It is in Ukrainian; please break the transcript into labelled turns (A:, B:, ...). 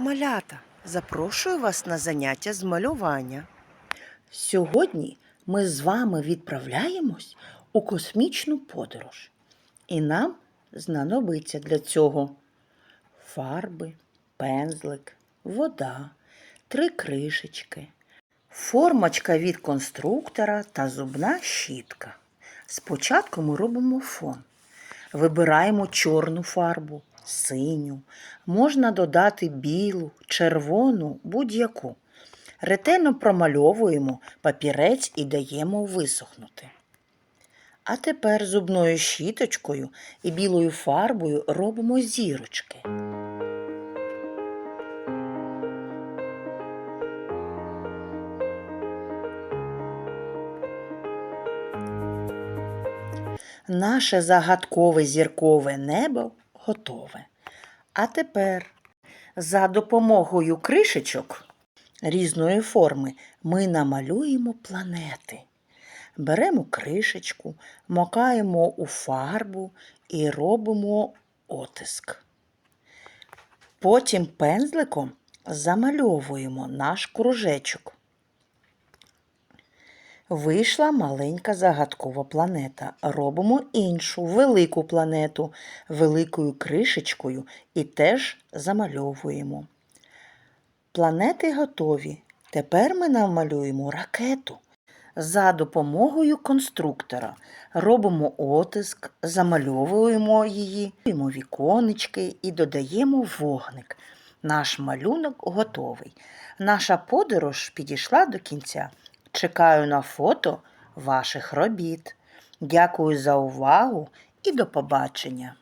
A: Малята, запрошую вас на заняття з малювання. Сьогодні ми з вами відправляємось у космічну подорож. І нам знадобиться для цього фарби, пензлик, вода, три кришечки, формочка від конструктора та зубна щітка. Спочатку ми робимо фон. Вибираємо чорну фарбу, синю, можна додати білу, червону, будь-яку. Ретельно промальовуємо папірець і даємо висохнути. А тепер зубною щіточкою і білою фарбою робимо зірочки. Наше загадкове зіркове небо готове. А тепер за допомогою кришечок різної форми ми намалюємо планети. Беремо кришечку, макаємо у фарбу і робимо отиск. Потім пензликом замальовуємо наш кружечок. Вийшла маленька загадкова планета. Робимо іншу велику планету великою кришечкою і теж замальовуємо. Планети готові. Тепер ми намалюємо ракету. За допомогою конструктора робимо отиск, замальовуємо її, робимо віконечки і додаємо вогник. Наш малюнок готовий. Наша подорож підійшла до кінця. Чекаю на фото ваших робіт. Дякую за увагу і до побачення!